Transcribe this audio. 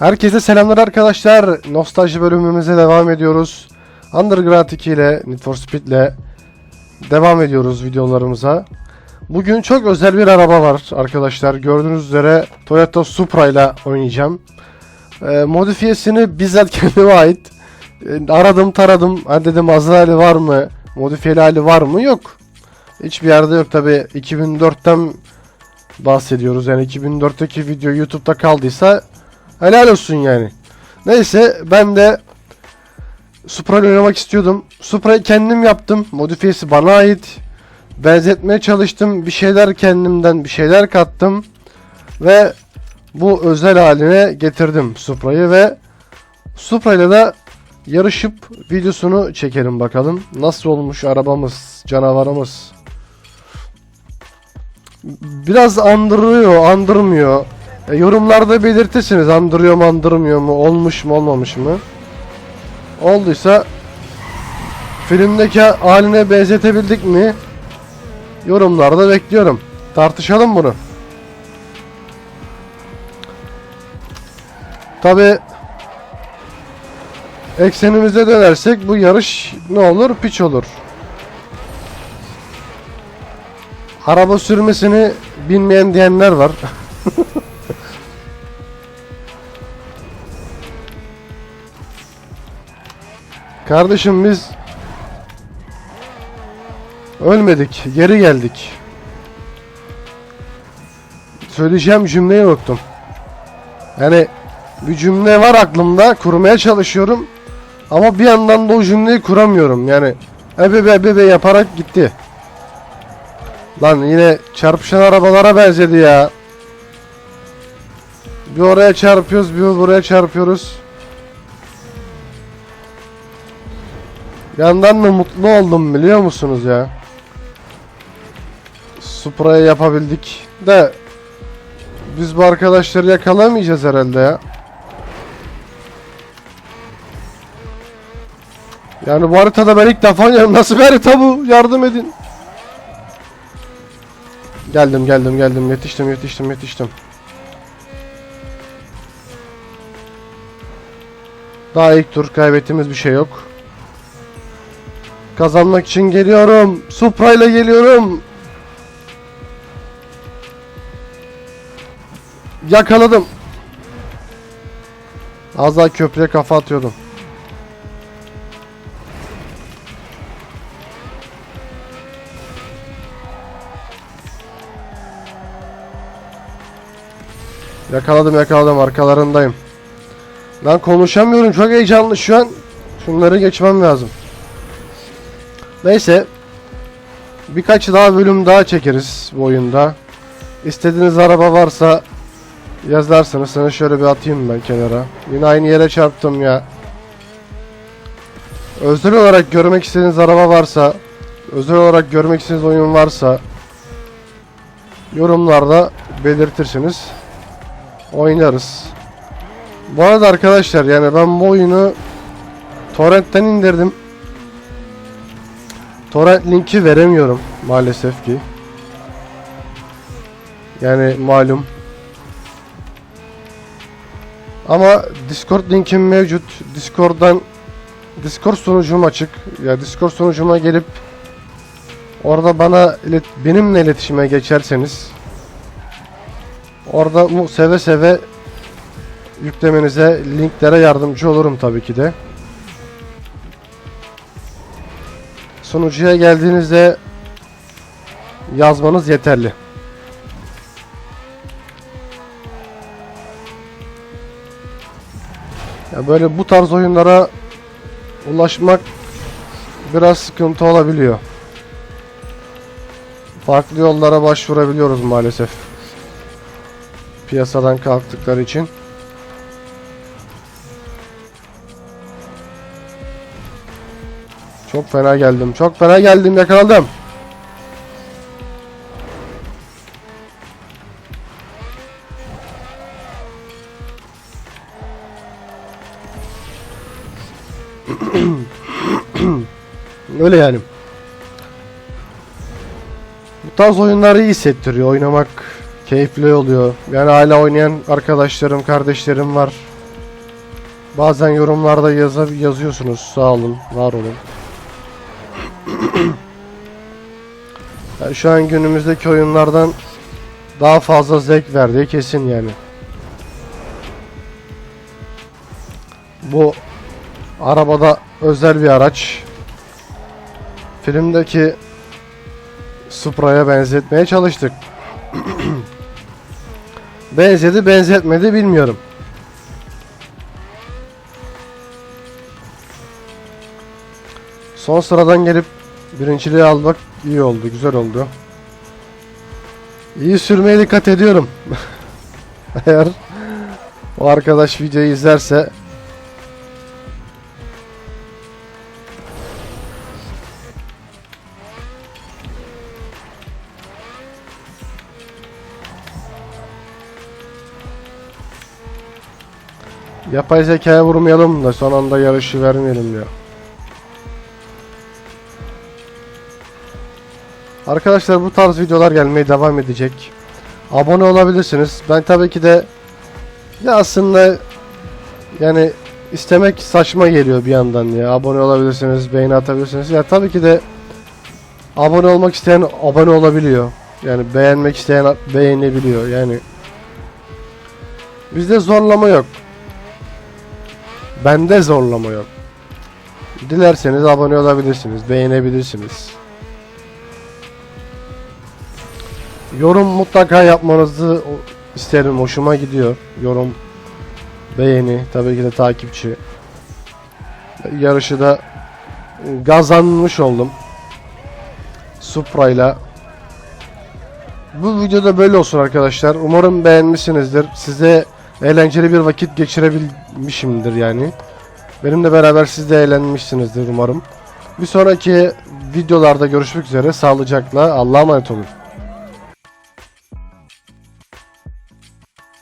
Herkese selamlar arkadaşlar. Nostalji bölümümüze devam ediyoruz. Underground 2 ile Need for Speed ile devam ediyoruz videolarımıza. Bugün çok özel bir araba var arkadaşlar. Gördüğünüz üzere Toyota Supra ile oynayacağım. Ee, modifiyesini bizzat kendime ait. Ee, aradım taradım. Ha dedim hazır hali var mı? Modifiyeli hali var mı? Yok. Hiçbir yerde yok tabi. 2004'ten bahsediyoruz. Yani 2004'teki video YouTube'da kaldıysa helal olsun yani. Neyse ben de Supra oynamak istiyordum. Supra'yı kendim yaptım. Modifiyesi bana ait. Benzetmeye çalıştım. Bir şeyler kendimden bir şeyler kattım. Ve bu özel haline getirdim Supra'yı ve Supra ile de yarışıp videosunu çekelim bakalım. Nasıl olmuş arabamız, canavarımız. Biraz andırıyor, andırmıyor. E, yorumlarda belirtirsiniz andırıyor mu, andırmıyor mu, olmuş mu, olmamış mı? Olduysa filmdeki haline benzetebildik mi? Yorumlarda bekliyorum. Tartışalım bunu. Tabi eksenimize dönersek bu yarış ne olur? Piç olur. Araba sürmesini bilmeyen diyenler var. Kardeşim biz ölmedik, geri geldik. Söyleyeceğim cümleyi unuttum. Yani bir cümle var aklımda, kurmaya çalışıyorum. Ama bir yandan da o cümleyi kuramıyorum. Yani ebe be be yaparak gitti. Lan yine çarpışan arabalara benzedi ya. Bir oraya çarpıyoruz, bir buraya çarpıyoruz. Yandan da mutlu oldum biliyor musunuz ya? Supra'yı yapabildik de biz bu arkadaşları yakalamayacağız herhalde ya. Yani bu haritada ben ilk defa oynuyorum. Nasıl bir harita bu? Yardım edin. Geldim geldim geldim. Yetiştim yetiştim yetiştim. Daha ilk tur kaybettiğimiz bir şey yok. Kazanmak için geliyorum. Supra ile geliyorum. Yakaladım. Az daha köprüye kafa atıyordum. Yakaladım yakaladım arkalarındayım. Ben konuşamıyorum çok heyecanlı şu an. Şunları geçmem lazım. Neyse. Birkaç daha bölüm daha çekeriz bu oyunda. İstediğiniz araba varsa yazarsınız. Sana şöyle bir atayım ben kenara. Yine aynı yere çarptım ya. Özel olarak görmek istediğiniz araba varsa, özel olarak görmek istediğiniz oyun varsa yorumlarda belirtirsiniz. Oynarız. Bu arada arkadaşlar yani ben bu oyunu torrentten indirdim. Torrent linki veremiyorum maalesef ki. Yani malum. Ama Discord linkim mevcut. Discord'dan Discord sunucum açık. Ya Discord sunucuma gelip orada bana ilet- benimle iletişime geçerseniz orada seve seve yüklemenize linklere yardımcı olurum tabii ki de. Sunucuya geldiğinizde yazmanız yeterli. Ya böyle bu tarz oyunlara ulaşmak biraz sıkıntı olabiliyor. Farklı yollara başvurabiliyoruz maalesef. Piyasadan kalktıkları için. Çok fena geldim. Çok fena geldim. Yakaladım. Öyle yani. Bu tarz oyunları iyi hissettiriyor. Oynamak keyifli oluyor. Yani hala oynayan arkadaşlarım, kardeşlerim var. Bazen yorumlarda yaza- yazıyorsunuz. Sağ olun, var olun. Yani şu an günümüzdeki oyunlardan daha fazla zevk verdiği kesin yani. Bu arabada özel bir araç. Filmdeki Supra'ya benzetmeye çalıştık. Benzedi benzetmedi bilmiyorum. Son sıradan gelip birinciliği almak iyi oldu, güzel oldu. İyi sürmeye dikkat ediyorum. Eğer o arkadaş videoyu izlerse Yapay zekaya vurmayalım da son anda yarışı vermeyelim diyor. Arkadaşlar bu tarz videolar gelmeye devam edecek. Abone olabilirsiniz. Ben tabii ki de ya aslında yani istemek saçma geliyor bir yandan ya. Abone olabilirsiniz, beğeni atabilirsiniz. Ya tabii ki de abone olmak isteyen abone olabiliyor. Yani beğenmek isteyen beğenebiliyor. Yani bizde zorlama yok. Bende zorlama yok. Dilerseniz abone olabilirsiniz, beğenebilirsiniz. Yorum mutlaka yapmanızı isterim, hoşuma gidiyor. Yorum, beğeni, tabii ki de takipçi. Yarışı da kazanmış oldum. Supra'yla. Bu videoda böyle olsun arkadaşlar. Umarım beğenmişsinizdir. Size eğlenceli bir vakit geçirebilmişimdir yani. Benimle beraber siz de eğlenmişsinizdir umarım. Bir sonraki videolarda görüşmek üzere. Sağlıcakla. Allah'a emanet olun.